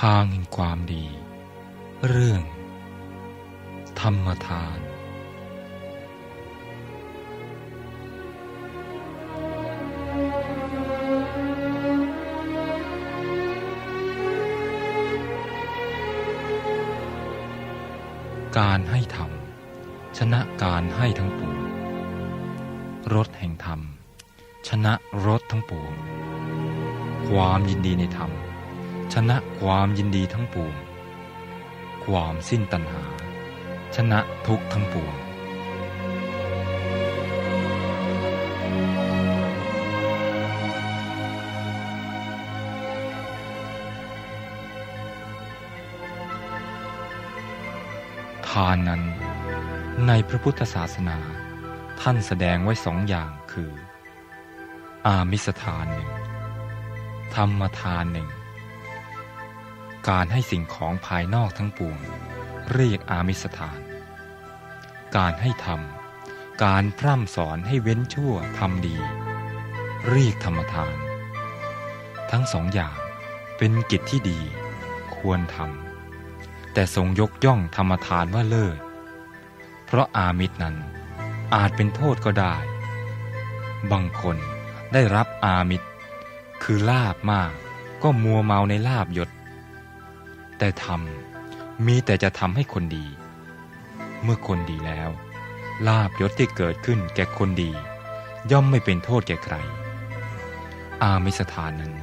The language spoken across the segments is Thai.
ทางแห่งความดี เรื่อง ธรรมทาน การให้ธรรม ชนะการให้ทั้งปวงรถแห่งธรรม ชนะรถทั้งปวงความยินดีในธรรม นะความยินดีทั้งปวง ความสิ้นตัณหา ชนะทุกทั้งปวงทานนั้น ในพระพุทธศาสนา ท่านแสดงไว้สองอย่างคือ อามิสทานหนึ่ง ธรรมทานหนึ่ง การให้สิ่งของภายนอกทั้งปวง เรียกอามิสทาน การให้ธรรม การพร่ำสอนให้เว้นชั่วทำดี เรียกธรรมทาน ทั้งสองอย่างเป็นกิจที่ดี ควรทำแต่ทรงยกย่องธรรมทานว่าเลิศ เพราะอามิตรนั้นอาจเป็นโทษก็ได้ บางคนได้รับอามิตร คือลาบมากก็มัวเมาในลาบยศ แต่ทำมีแต่จะทำให้คนดี เมื่อคนดีแล้ว ลาบยศที่เกิดขึ้นแก่คนดี ย่อมไม่เป็นโทษแก่ใคร อามิสถานนั้น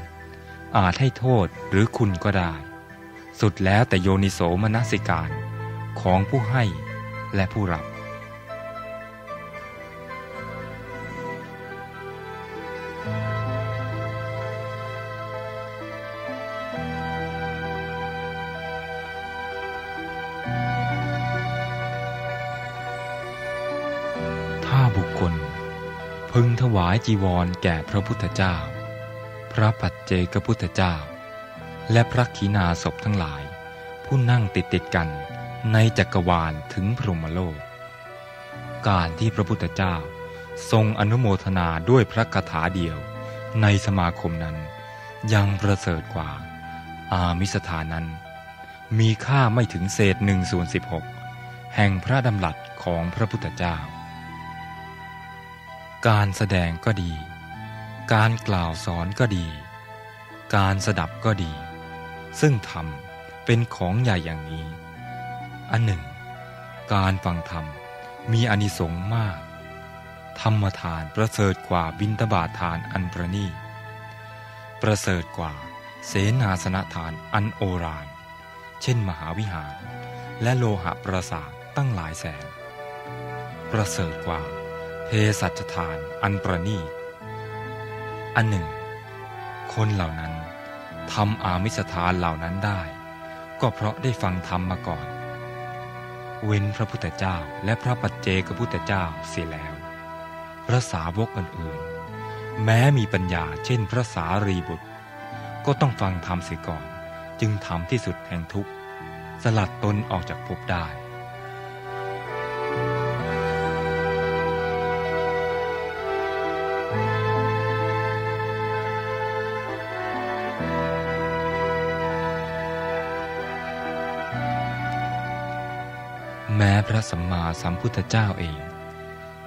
อาจให้โทษหรือคุณก็ได้ สุดแล้วแต่โยนิโสมนสิการของผู้ให้และผู้รับ พึงถวายจีวรแก่พระพุทธเจ้า พระปัจเจกพุทธเจ้า และพระขีณาศพทั้งหลาย ผู้นั่งติดติดกันในจักรวาลถึงพรหมโลก การที่พระพุทธเจ้าทรงอนุโมทนาด้วยพระคาถาเดียวในสมาคมนั้นยังประเสริฐกว่า อามิสถานั้น มีค่าไม่ถึงเศษหนึ่งส่วนสิบหกแห่งพระดำรัสของพระพุทธเจ้า การแสดงก็ดี การกล่าวสอนก็ดี การสดับก็ดี ซึ่งธรรมเป็นของใหญ่อย่างนี้ อันหนึ่ง การฟังธรรมมีอานิสงส์มาก ธรรมทานประเสริฐกว่าบิณฑบาทานอันประณีประเสริฐกว่าเสนาสนทานอันโอฬารเช่นมหาวิหาร และโลหะประสาทตั้งหลายแสน ประเสริฐกว่า เพสัชทานอันประณีต อันหนึ่ง คนเหล่านั้นทำอามิสทานเหล่านั้นได้ ก็เพราะได้ฟังธรรมมาก่อน เว้นพระพุทธเจ้าและพระปัจเจกพุทธเจ้าเสียแล้ว พระสาวกอื่นๆ แม้มีปัญญาเช่นพระสารีบุตร ก็ต้องฟังธรรมเสียก่อน จึงทำที่สุดแห่งทุกข์ สลัดตนออกจากภพได้ พระสัมมาสัมพุทธเจ้าเอง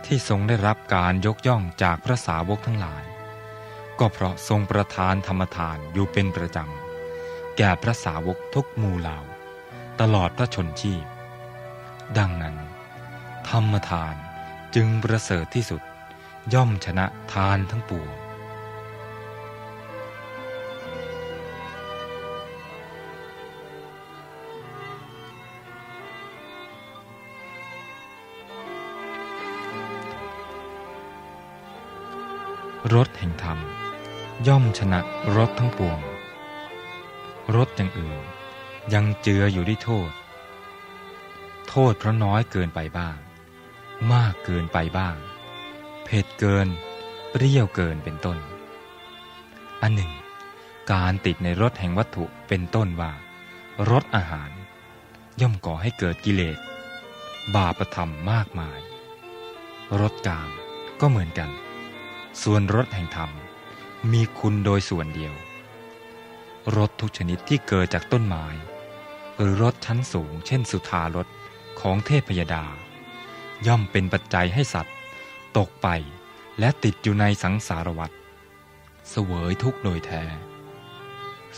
ที่ทรงได้รับการยกย่องจากพระสาวกทั้งหลาย ก็เพราะทรงประทานธรรมทานอยู่เป็นประจำ แก่พระสาวกทุกหมู่เหล่า ตลอดพระชนชีพ ดังนั้น ธรรมทานจึงประเสริฐที่สุดย่อมชนะทานทั้งปวง รถแห่งธรรม ย่อมชนะรถทั้งปวงรถอย่างอื่น ยังเจืออยู่ด้วยโทษ โทษเพราะน้อยเกินไปบ้าง มากเกินไปบ้าง เผ็ดเกิน เปรี้ยวเกินเป็นต้น อันหนึ่ง การติดในรถแห่งวัตถุเป็นต้นว่ารสอาหาร ย่อมก่อให้เกิดกิเลส บาปธรรมมากมาย รสกามก็เหมือนกัน ส่วนรสแห่งธรรม มีคุณโดยส่วนเดียว รสทุกชนิดที่เกิดจากต้นไม้ หรือรสชั้นสูง เช่นสุธารสของเทพยดา ย่อมเป็นปัจจัยให้สัตว์ ตกไปและติดอยู่ในสังสารวัฏเสวยทุกโดยแท้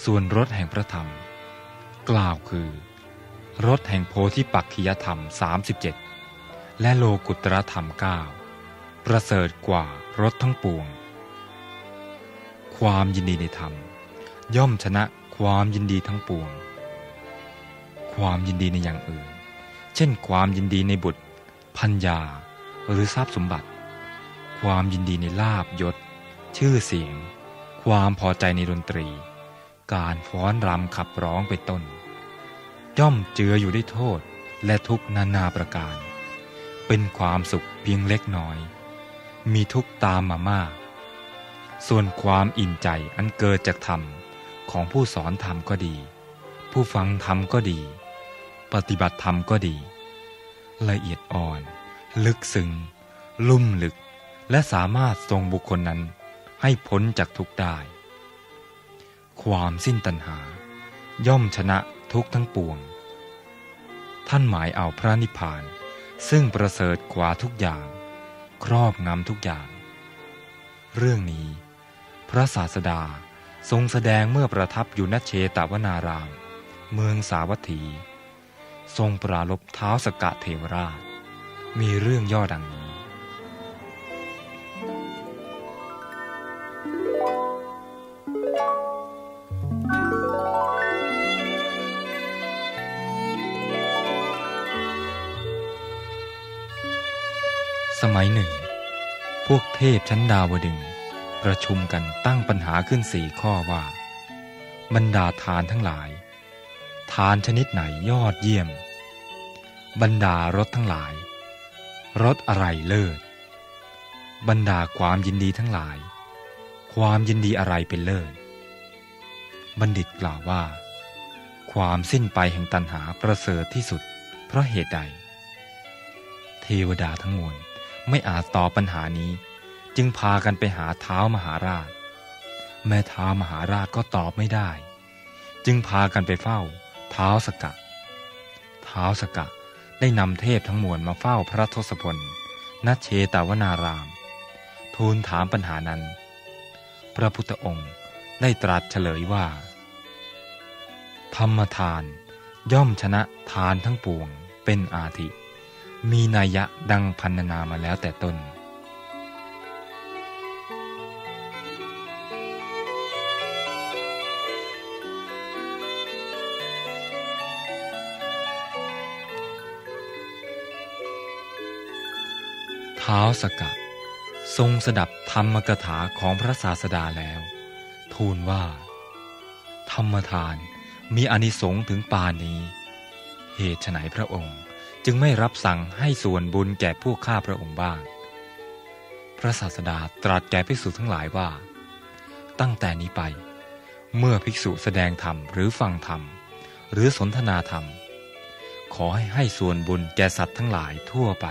ส่วนรสแห่งพระธรรม กล่าวคือรสแห่งโพธิปักขิยธรรม 37 และโลกุตรธรรม 9 ประเสริฐกว่ารสทั้งปวง ความยินดีในธรรม ย่อมชนะความยินดีทั้งปวง ความยินดีในอย่างอื่น เช่น ความยินดีในบุตรพัญญาหรือทรัพย์สมบัติ ความยินดีในลาบยศ ชื่อเสียง ความพอใจในดนตรี การฟ้อนรำขับร้องเป็นต้น ย่อมเจืออยู่ด้วยโทษและทุกนานาประการ เป็นความสุขเพียงเล็กน้อย มีทุกตามมามาก ส่วนความอิ่มใจอันเกิดจากธรรมของผู้สอนธรรมก็ดี ผู้ฟังธรรมก็ดี ปฏิบัติธรรมก็ดี ละเอียดอ่อน ลึกซึ้งลุ่มลึก และสามารถทรงบุคคลนั้นให้พ้นจากทุกได้ ความสิ้นตัณหา ย่อมชนะทุกทั้งปวง ท่านหมายเอาพระนิพพาน ซึ่งประเสริฐกว่าทุกอย่าง ครอบงำทุกอย่าง เรื่องนี้ พระศาสดาทรงแสดงเมื่อประทับอยู่ณเชตวนาราม เมืองสาวัตถี ทรงปราลบเท้าสกกะเทวราช มีเรื่องย่อดังนี้ สมัยหนึ่ง พวกเทพชั้นดาวดึง ประชุมกันตั้งปัญหาขึ้นสี่ข้อว่า บรรดาทานทั้งหลาย ทานชนิดไหนยอดเยี่ยม บรรดารสทั้งหลาย รสอะไรเลิศ บรรดาความยินดีทั้งหลาย ความยินดีอะไรเป็นเลิศ บัณฑิตกล่าวว่า ความสิ้นไปแห่งตัณหาประเสริฐที่สุด เพราะเหตุใด เทวดาทั้งมวล ไม่อาจตอบปัญหานี้ จึงพากันไปหาเท้ามหาราช แม่เท้ามหาราชก็ตอบไม่ได้ จึงพากันไปเฝ้า เท้าสกะ เท้าสกะได้นำเทพทั้งมวลมาเฝ้าพระทศพลณเชตวนาราม ทูลถามปัญหานั้น พระพุทธองค์ได้ตรัสเฉลยว่า ธรรมทานย่อมชนะทานทั้งปวงเป็นอาทิ มีนัยยะดังพันนามาแล้วแต่ต้น ท้าวสกะทรงสดับธรรมกถาของพระศาสดาแล้ว ทูลว่า ธรรมทานมีอนิสงส์ถึงปานนี้ เหตุไฉนพระองค์ จึงไม่รับสั่งให้ส่วนบุญแก่พวกฆ่าพระองค์บ้าง พระศาสดาตรัสแก่ภิกษุทั้งหลายว่า ตั้งแต่นี้ไป เมื่อภิกษุแสดงธรรมหรือฟังธรรม หรือสนทนาธรรม ขอให้ให้ส่วนบุญแก่สัตว์ทั้งหลายทั่วไป